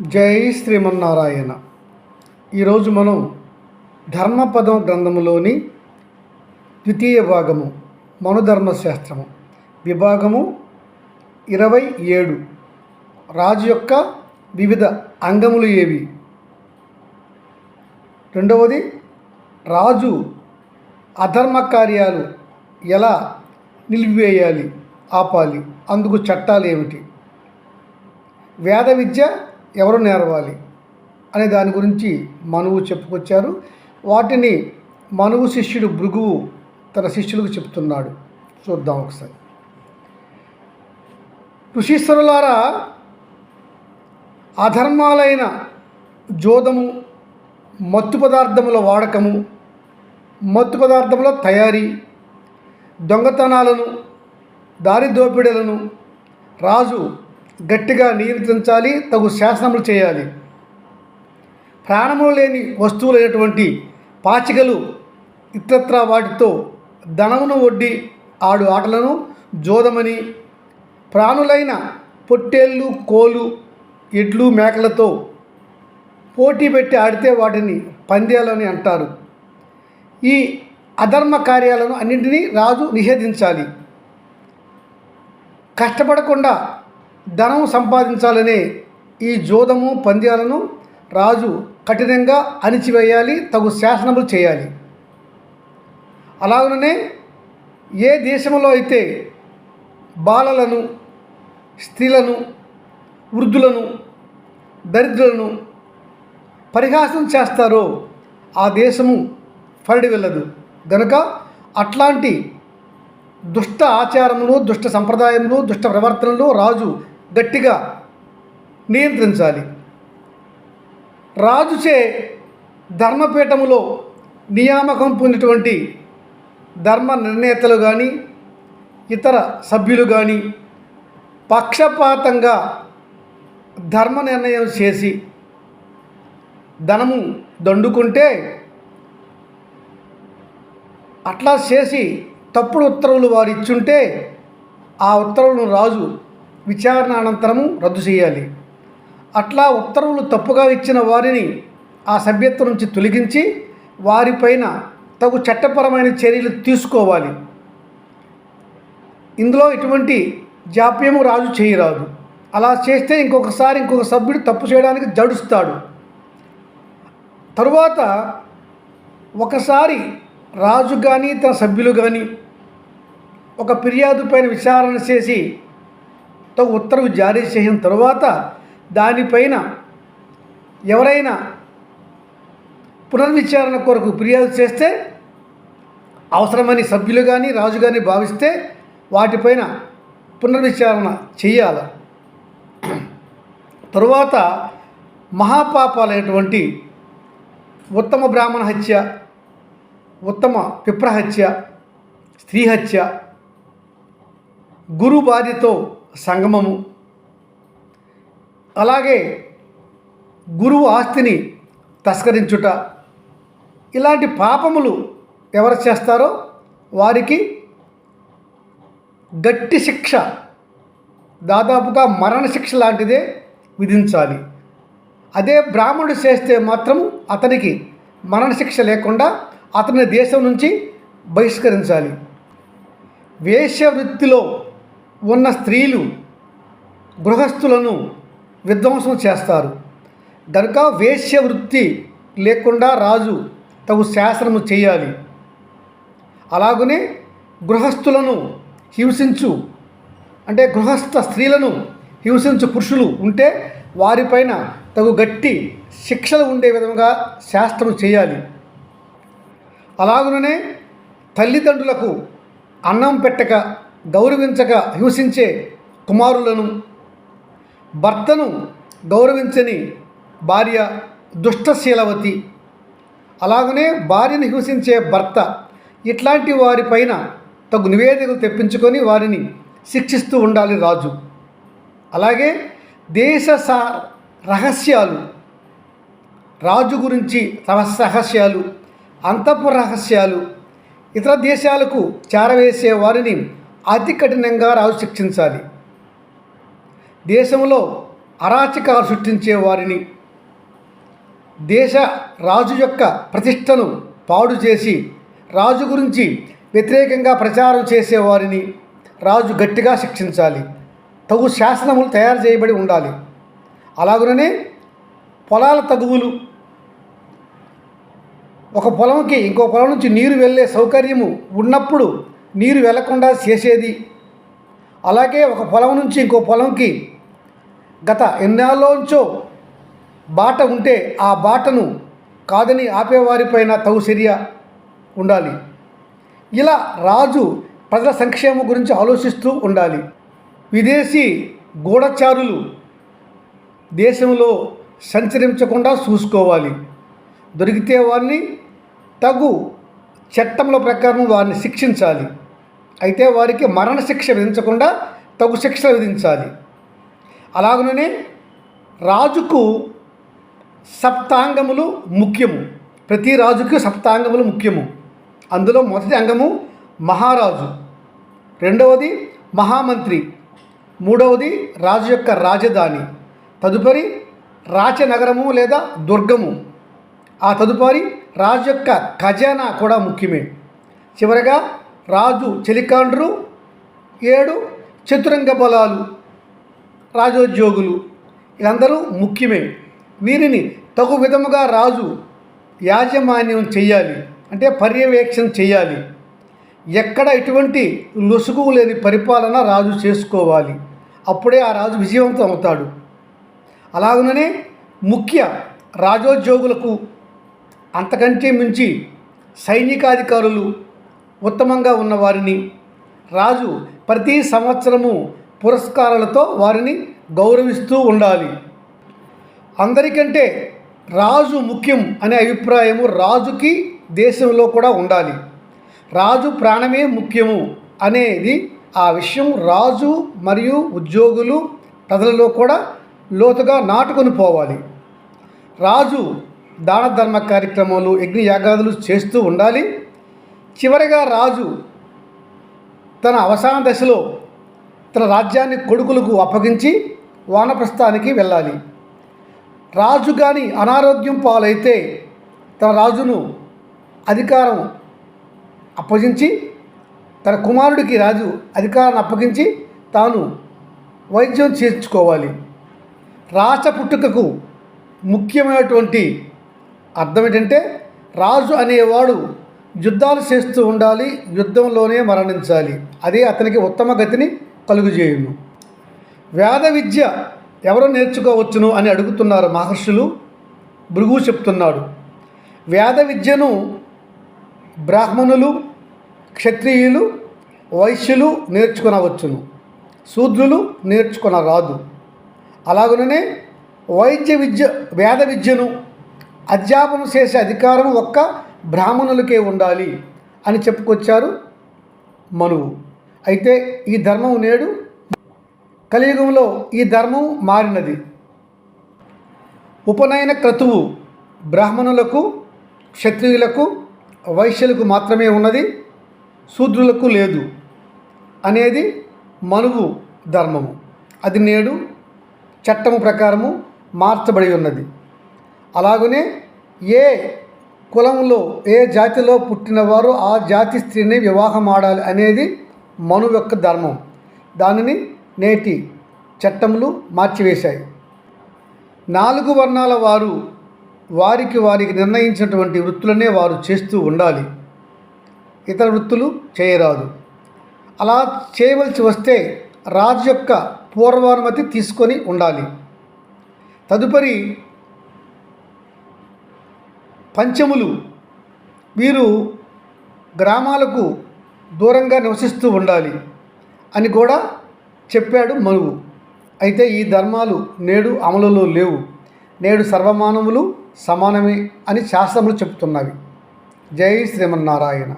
జై శ్రీమన్నారాయణ. ఈరోజు మనం ధర్మపదం గ్రంథములోని ద్వితీయ భాగము మనుధర్మశాస్త్రము. విభాగము ఇరవై ఏడు. రాజు యొక్క వివిధ అంగములు ఏవి? రెండవది రాజు అధర్మ కార్యాలు ఎలా నిలిపివేయాలి ఆపాలి అందుకు చట్టాలు ఏమిటి? వేద విద్య ఎవరు నేర్వాలి అనే దాని గురించి మనువు చెప్పుకొచ్చారు. వాటిని మనువు శిష్యుడు భృగువు తన శిష్యులకు చెప్తున్నాడు. చూద్దాం ఒకసారి. ఋషీశ్వరులారా అధర్మాలైన జోదము మత్తు పదార్థముల వాడకము మత్తు పదార్థముల తయారీ దొంగతనాలను దారి దోపిడీలను రాజు గట్టిగా నియంత్రించాలి తగు శాసనములు చేయాలి. ప్రాణము లేని వస్తువులైనటువంటి పాచికలు ఇతరత్ర వాటితో ధనమును వడ్డి ఆడు ఆటలను జోదమని ప్రాణులైన పొట్టేళ్ళు కోలు ఎడ్లు మేకలతో పోటీ పెట్టి ఆడితే వాటిని పందేలని అంటారు. ఈ అధర్మ కార్యాలను అన్నింటినీ రాజు నిషేధించాలి. కష్టపడకుండా ధనం సంపాదించాలనే ఈ జోదము పంద్యాలను రాజు కఠినంగా అణిచివేయాలి తగు శాసనములు చేయాలి. అలాగనే ఏ దేశంలో అయితే బాలలను స్త్రీలను వృద్ధులను దరిద్రులను పరిహాసం చేస్తారో ఆ దేశము ఫరడి వెళ్ళదు గనుక అట్లాంటి దుష్ట ఆచారములు దుష్ట సంప్రదాయములు దుష్ట ప్రవర్తనలు రాజు గట్టిగా నియంత్రించాలి. రాజుచే ధర్మపీఠములో నియామకం పొందినటువంటి ధర్మ నిర్ణేతలు కానీ ఇతర సభ్యులు కానీ పక్షపాతంగా ధర్మ నిర్ణయం చేసి ధనము దండుకుంటే అట్లా చేసి తప్పుడు ఉత్తర్వులు వారు ఇచ్చుంటే ఆ ఉత్తర్వులను రాజు విచారణ అనంతరము రద్దు చేయాలి. అట్లా ఉత్తర్వులు తప్పుగా ఇచ్చిన వారిని ఆ సభ్యత్వం నుంచి తొలగించి వారిపైన తగు చట్టపరమైన చర్యలు తీసుకోవాలి. ఇందులో ఎటువంటి జాప్యము రాజు చేయరాదు. అలా చేస్తే ఇంకొకసారి ఇంకొక సభ్యుడు తప్పు చేయడానికి జడుస్తాడు. తరువాత ఒకసారి రాజు కానీ తన సభ్యులు కానీ ఒక ఫిర్యాదు పైన విచారణ చేసి తగు ఉత్తర్వు జారీ చేసిన తరువాత దానిపైన ఎవరైనా పునర్విచారణ కొరకు ఫిర్యాదు చేస్తే అవసరమని సభ్యులు కానీ రాజు కానీ భావిస్తే వాటిపైన పునర్విచారణ చేయాలి. తరువాత మహాపాపాలైనటువంటి ఉత్తమ బ్రాహ్మణ హత్య ఉత్తమ పిప్రహత్య స్త్రీ హత్య గురు బాధ్యతో సంగమము. అలాగే గురువు ఆస్తిని తస్కరించుట. ఇలాంటి పాపములు ఎవరు చేస్తారో వారికి గట్టి శిక్ష దాదాపుగా మరణశిక్ష లాంటిదే విధించాలి. అదే బ్రాహ్మణుడు చేస్తే మాత్రం అతనికి మరణశిక్ష లేకుండా అతని దేశం నుంచి బహిష్కరించాలి. వేశ్య వృత్తిలో ఉన్న స్త్రీలు గృహస్థులను విధ్వంసం చేస్తారు. గనుక వేశ్య వృత్తి లేకుండా రాజు తగు శాసనము చేయాలి. అలాగనే గృహస్థులను హింసించు అంటే గృహస్థ స్త్రీలను హింసించు పురుషులు ఉంటే వారిపైన తగు గట్టి శిక్షలు ఉండే విధంగా శాస్త్రం చేయాలి. అలాగుననే తల్లిదండ్రులకు అన్నం పెట్టక గౌరవించక హింసించే కుమారులను భర్తను గౌరవించని భార్య దుష్టశీలవతి. అలాగనే భార్యను హింసించే భర్త ఇట్లాంటి వారిపైన తగు నివేదికలు తెప్పించుకొని వారిని శిక్షిస్తూ ఉండాలి రాజు. అలాగే దేశ సా రహస్యాలు రాజు గురించి రహస్ రహస్యాలు అంతపు రహస్యాలు ఇతర దేశాలకు చేరవేసే వారిని అతి కఠినంగా రాజు శిక్షించాలి. దేశంలో అరాచకాలు సృష్టించే వారిని దేశ రాజు యొక్క ప్రతిష్టను పాడు చేసి రాజు గురించి వ్యతిరేకంగా ప్రచారం చేసేవారిని రాజు గట్టిగా శిక్షించాలి. తగు శాసనములు తయారు చేయబడి ఉండాలి. అలాగనే పొలాల తగువులు ఒక పొలంకి ఇంకో పొలం నుంచి నీరు వెళ్ళే సౌకర్యము ఉన్నప్పుడు నీరు వెళ్ళకుండా చేసేది. అలాగే ఒక పొలం నుంచి ఇంకో పొలంకి గత ఎన్నాళ్ళలోంచో బాట ఉంటే ఆ బాటను కాదని ఆపేవారిపైన తగు చర్య ఉండాలి. ఇలా రాజు ప్రజల సంక్షేమం గురించి ఆలోచిస్తూ ఉండాలి. విదేశీ గూఢచారులు దేశంలో సంచరించకుండా చూసుకోవాలి. దొరికితే వారిని తగు చట్టముల ప్రకారం వారిని శిక్షించాలి. అయితే వారికి మరణశిక్ష విధించకుండా తగు శిక్ష విధించాలి. అలాగనే రాజుకు సప్తాంగములు ముఖ్యము. ప్రతి రాజుకి సప్తాంగములు ముఖ్యము. అందులో మొదటి అంగము మహారాజు. రెండవది మహామంత్రి. మూడవది రాజు యొక్క రాజధాని. తదుపరి రాచనగరము లేదా దుర్గము. ఆ తదుపరి రాజు యొక్క ఖజానా కూడా ముఖ్యమే. చివరగా రాజు చెలికాండ్రు ఏడు చతురంగ బలాలు రాజోద్యోగులు. వీళ్ళందరూ ముఖ్యమే. వీరిని తగు విధముగా రాజు యాజమాన్యం చేయాలి అంటే పర్యవేక్షణ చేయాలి ఎక్కడ ఎటువంటి లొసుగు లేని పరిపాలన రాజు చేసుకోవాలి. అప్పుడే ఆ రాజు విజయవంతం అవుతాడు. అలాగనే ముఖ్య రాజోద్యోగులకు అంతకంటే మించి సైనికాధికారులు ఉత్తమంగా ఉన్నవారిని రాజు ప్రతి సంవత్సరము పురస్కారాలతో వారిని గౌరవిస్తూ ఉండాలి. అందరికంటే రాజు ముఖ్యం అనే అభిప్రాయము రాజుకి దేశంలో కూడా ఉండాలి. రాజు ప్రాణమే ముఖ్యము అనేది ఆ విషయం రాజు మరియు ఉద్యోగులు ప్రజలలో కూడా లోతుగా నాటుకొని పోవాలి. రాజు దాన ధర్మ కార్యక్రమాలు యజ్ఞ యాగాదులు చేస్తూ ఉండాలి. చివరిగా రాజు తన అవసాన దశలో తన రాజ్యాన్ని కొడుకులకు అప్పగించి వానప్రస్థానికి వెళ్ళాలి. రాజు కానీ అనారోగ్యం పాలైతే తన రాజును అధికారం అప్పగించి తన కుమారుడికి రాజు అధికారాన్ని అప్పగించి తాను వైద్యం చేర్చుకోవాలి రాష్ట్ర పుట్టుకకు ముఖ్యమైనటువంటి అర్థం ఏంటంటే రాజు అనేవాడు యుద్ధాలు చేస్తూ ఉండాలి యుద్ధంలోనే మరణించాలి. అదే అతనికి ఉత్తమ గతిని కలుగుజేయును. వేద విద్య ఎవరు నేర్చుకోవచ్చును అని అడుగుతున్నారు మహర్షులు? భృగు చెప్తున్నాడు. వేద విద్యను బ్రాహ్మణులు క్షత్రియులు వైశ్యులు నేర్చుకునవచ్చును. శూద్రులు నేర్చుకునరాదు. అలాగనే వైద్య విద్య వేద విద్యను అధ్యాపనం చేసే అధికారం ఒక్క బ్రాహ్మణులకే ఉండాలి అని చెప్పుకొచ్చారు మనువు. అయితే ఈ ధర్మం నేడు కలియుగంలో ఈ ధర్మం మారినది. ఉపనయన క్రతువు బ్రాహ్మణులకు క్షత్రియులకు వైశ్యులకు మాత్రమే ఉన్నది శూద్రులకు లేదు అనేది మనువు ధర్మము. అది నేడు చట్టము ప్రకారము మార్చబడి ఉన్నది. అలాగనే ఏ కులంలో ఏ జాతిలో పుట్టినవారు ఆ జాతి స్త్రీని వివాహం ఆడాలి అనేది మను యొక్క ధర్మం. దానిని నేటి చట్టములు మార్చివేశాయి. నాలుగు వర్ణాల వారు వారికి వారికి నిర్ణయించినటువంటి వృత్తులనే వారు చేస్తూ ఉండాలి. ఇతర వృత్తులు చేయరాదు. అలా చేయవలసి వస్తే రాజు యొక్క పూర్వానుమతి తీసుకొని ఉండాలి. తదుపరి పంచములు. వీరు గ్రామాలకు దూరంగా నివసిస్తూ ఉండాలి అని కూడా చెప్పాడు మనువు అయితే ఈ ధర్మాలు నేడు అమలులో లేవు. నేడు సర్వమానవులు సమానమే అని శాస్త్రములు చెప్తున్నవి జై శ్రీమన్నారాయణ.